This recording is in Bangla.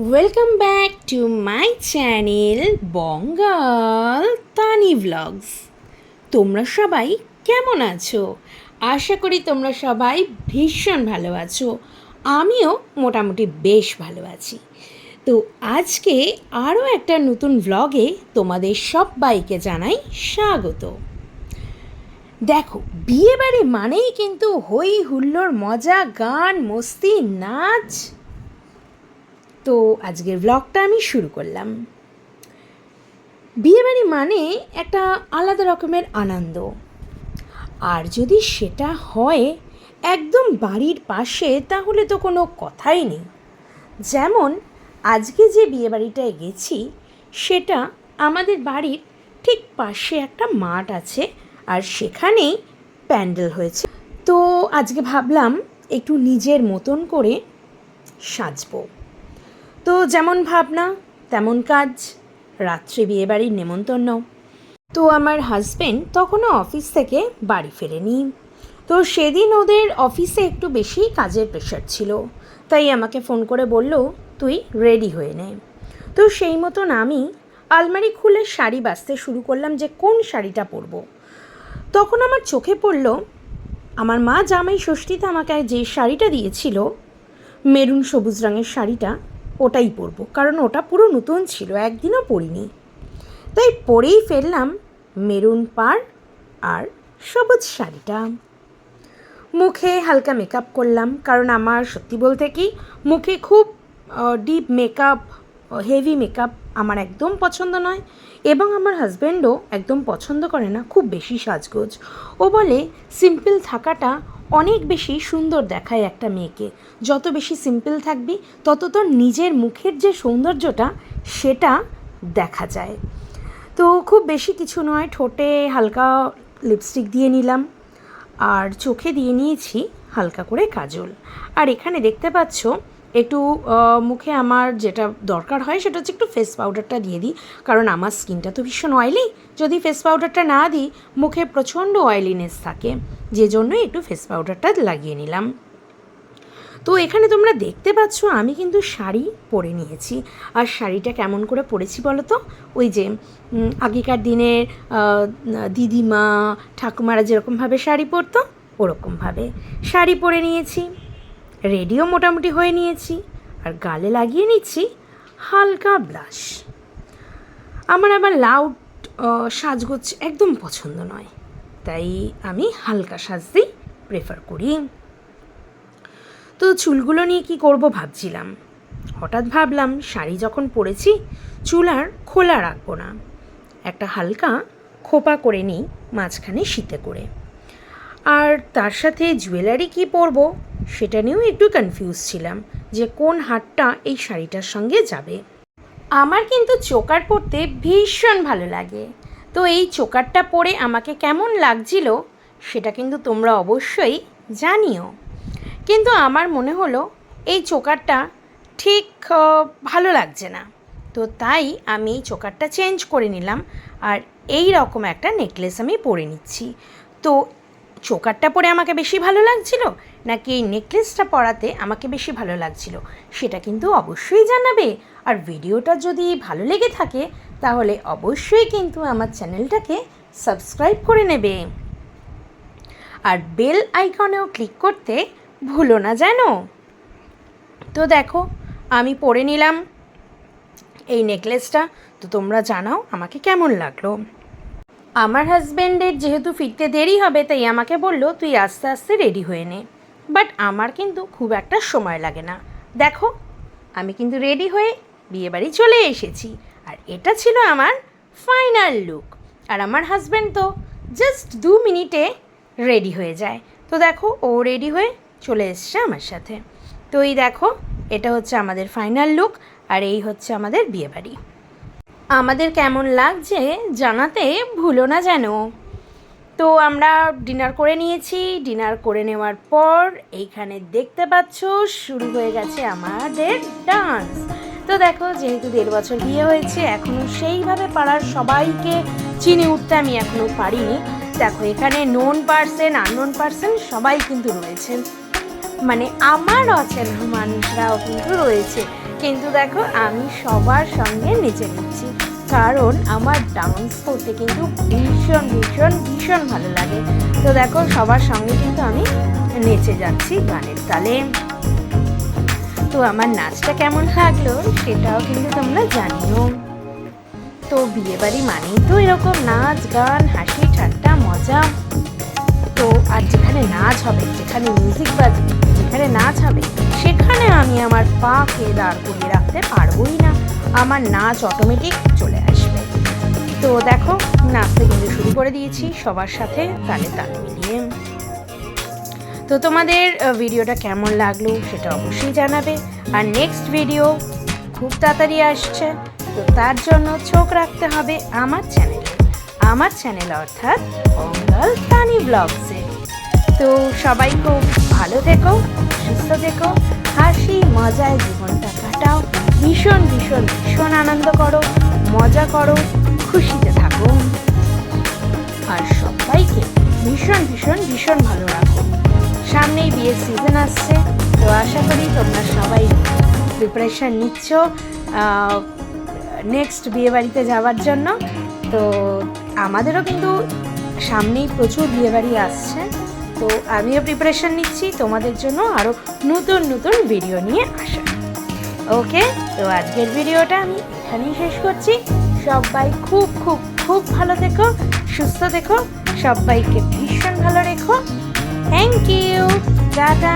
Welcome back to my channel Bangal Tani vlogs তোমরা সবাই কেমন আছো? আশা করি তোমরা সবাই ভীষণ ভালো আছো। আমিও মোটামুটি বেশ ভালো আছি। তো আজকে আরও একটা নতুন ভ্লগে তোমাদের সবাইকে জানাই স্বাগত। দেখো, বিয়েবাড়ি মানেই কিন্তু হই হুল্লোড় মজা, গান, মস্তি, নাচ তো আজকের ব্লগটা আমি শুরু করলাম। বিয়েবাড়ি মানে একটা আলাদা রকমের আনন্দ। আর যদি সেটা হয় একদম বাড়ির পাশে, তাহলে তো কোনো কথাই নেই। যেমন, আজকে যে বিয়েবাড়িটায় গেছি, সেটা আমাদের বাড়ির ঠিক পাশে একটা মাঠ আছে, আর সেখানেই প্যান্ডেল হয়েছে। তো আজকে ভাবলাম একটু নিজের মতন করে সাজবো। তো যেমন ভাবনা, তেমন কাজ। রাত্রে বিয়েবাড়ির নেমন্তন্ন। তো আমার হাজবেন্ড তখনও অফিস থেকে বাড়ি ফেরেনি। তো সেদিন ওদের অফিসে একটু বেশি কাজের প্রেশার ছিল। তাই আমাকে ফোন করে বলল, তুই রেডি হয়ে নে। তো সেই মতন আমি আলমারি খুলে শাড়ি বাঁচতে শুরু করলাম যে কোন শাড়িটা পরবো। তখন আমার চোখে পড়ল, আমার মা জামাই ষষ্ঠীতে আমাকে যে শাড়িটা দিয়েছিল, মেরুন সবুজ রঙের শাড়িটা ওটাই পরবো। কারণ ওটা পুরো নতুন ছিল, একদিনও পরিনি। তাই পরেই ফেললাম মেরুন পার আর সবুজ শাড়িটা। মুখে হালকা মেকআপ করলাম, কারণ আমার সত্যি বলতে কি, মুখে খুব ডিপ মেকআপ হেভি মেকআপ আমার একদম পছন্দ নয় এবং আমার হাজব্যান্ডও একদম পছন্দ করে না, খুব বেশি সাজগোজ। ও বলে সিম্পল থাকাটা অনেক বেশি সুন্দর দেখায় একটা মেয়েকে। যত বেশি সিম্পল থাকবি, তত তোর নিজের মুখের যে সৌন্দর্যটা, সেটা দেখা যায়। তো খুব বেশি কিছু নয়, ঠোঁটে হালকা লিপস্টিক দিয়ে নিলাম, আর চোখে দিয়ে নিয়েছি হালকা করে কাজল। আর এখানে দেখতে পাচ্ছ একটু মুখে আমার যেটা দরকার হয় সেটা হচ্ছে একটু ফেস পাউডারটা দিয়ে দিই। কারণ আমার স্কিনটা তো ভীষণ অয়েলি যদি ফেস পাউডারটা না দিই, মুখে প্রচণ্ড অয়েলিনেস থাকে। যে জন্য একটু ফেস পাউডারটা লাগিয়ে নিলাম। তো এখানে তোমরা দেখতে পাচ্ছ, আমি কিন্তু শাড়ি পরে নিয়েছি। আর শাড়িটা কেমন করে পরেছি বলো তো? ওই যে আগেকার দিনের দিদিমা, ঠাকুমারা যেরকমভাবে শাড়ি পরতো, ওরকমভাবে শাড়ি পরে নিয়েছি। রেডিও মোটামুটি হয়ে নিয়েছি আর গালে লাগিয়ে নিচ্ছি হালকা ব্লাশ আমার আবার লাউড সাজগোজ একদম পছন্দ নয়, তাই আমি হালকা সাজতেই প্রেফার করি। তো চুলগুলো নিয়ে কি করব ভাবছিলাম। হঠাৎ ভাবলাম শাড়ি যখন পরেছি, চুল আর খোলা রাখব না। একটা হালকা খোপা করে নিই মাঝখানে শীতে করে। আর তার সাথে জুয়েলারি কি পরব, সেটা নিয়েও একটু কনফিউজ ছিলাম যে কোন হারটা এই শাড়িটার সঙ্গে যাবে। আমার কিন্তু চোকার পরতে ভীষণ ভালো লাগে। তো এই চোকারটা পরে আমাকে কেমন লাগছিল, সেটা কিন্তু তোমরা অবশ্যই জানিও। কিন্তু আমার মনে হলো, এই চোকারটা ঠিক ভালো লাগছে না। তো তাই আমি এই চোকারটা চেঞ্জ করে নিলাম, আর এই রকম একটা নেকলেস আমি পরে নিচ্ছি। তো চোকারটা পরে আমাকে বেশি ভালো লাগছিল, নাকি এই নেকলেসটা পরাতে আমাকে বেশি ভালো লাগছিল? সেটা কিন্তু অবশ্যই জানাবে। আর ভিডিওটা যদি ভালো লেগে থাকে, তাহলে অবশ্যই কিন্তু আমার চ্যানেলটাকে সাবস্ক্রাইব করে নেবে। আর বেল আইকনেও ক্লিক করতে ভুলো না যেন তো দেখো, আমি পরে নিলাম এই নেকলেসটা তো তোমরা জানাও আমাকে কেমন লাগল। আমার হাজব্যান্ডের যেহেতু ফিরতে দেরি হবে, তাই আমাকে বলল, তুই আস্তে আস্তে রেডি হয়ে নে। বাট আমার কিন্তু খুব একটা সময় লাগে না। দেখো, আমি কিন্তু রেডি হয়ে বিয়েবাড়ি চলে এসেছি। আর এটা ছিল আমার ফাইনাল লুক আর আমার হাজব্যান্ড তো জাস্ট দু মিনিটে রেডি হয়ে যায়। তো দেখো, ও রেডি হয়ে চলে এসছে আমার সাথে। তো এই দেখো, এটা হচ্ছে আমাদের ফাইনাল লুক আর এই হচ্ছে আমাদের বিয়েবাড়ি। আমাদের কেমন লাগছে জানাতে ভুলো না যেন। তো আমরা ডিনার করে নিয়েছি, ডিনার করে নেওয়ার পর এইখানে দেখতে পাচ্ছ শুরু হয়ে গেছে আমাদের ডান্স তো দেখো, যেহেতু দেড় বছর বিয়ে হয়েছে এখনও সেইভাবে পাড়ার সবাইকে চিনে উঠতে আমি এখনও পারিনি। দেখো, এখানে নোন পার্সেন আননোন পার্সেন সবাই কিন্তু রয়েছেন মানে আমার অচেনা মানুষরাও কিন্তু রয়েছে। কিন্তু দেখো, আমি সবার সঙ্গে নেচে নিচ্ছি। কারণ আমার ডান্স করতে কিন্তু ভীষণ ভীষণ ভীষণ ভালো লাগে। তো দেখো, সবার সঙ্গে কিন্তু আমি নেচে যাচ্ছি গানের তালে। তো আমার নাচটা কেমন লাগল সেটাও কিন্তু তোমরা জানিও। তো বিয়েবাড়ি মানেই তো এরকম নাচ, গান, হাসি, ঠাট্টা, মজা। তো আর যেখানে নাচ হবে, যেখানে মিউজিক বাজবে আমি আমার পা পাকে দাঁড় করিয়ে রাখতে পারবোই না। আমার নাচ অটোমেটিক চলে আসবে। তো দেখো, নাচতে কিন্তু শুরু করে দিয়েছি। সবার সাথে তালে তাল মিলিয়ে। তো তোমাদের ভিডিওটা কেমন লাগল সেটা অবশ্যই জানাবে। আর নেক্সট ভিডিও খুব তাড়াতাড়ি আসছে। তো তার জন্য চোখ রাখতে হবে আমার চ্যানেলে আমার চ্যানেল অর্থাৎ অঙ্গল তানি ব্লগসে তো সবাই খুব ভালো থেকো, সুস্থ থেকো। হাসি, মজায় জীবনটা কাটাও। ভীষণ ভীষণ ভীষণ আনন্দ করো, মজা করো, খুশিতে থাকো। আর সবাইকে ভীষণ ভীষণ ভীষণ ভালো রাখো। সামনেই বিয়ের সিজন আসছে, তো আশা করি তোমরা সবাই প্রিপারেশান নিচ্ছ নেক্সট বিয়ে বাড়িতে যাওয়ার জন্য। তো আমাদেরও কিন্তু সামনেই প্রচুর বিয়ে বাড়ি আসছে। তো আমিও প্রিপারেশান নিচ্ছি। তোমাদের জন্য আরও নতুন নতুন ভিডিও নিয়ে আসা ওকে তো আজকের ভিডিওটা আমি এখানেই শেষ করছি। সবাই খুব খুব খুব ভালো থেকো, সুস্থ থেকো। সবাইকে ভীষণ ভালো রেখো। Thank you tata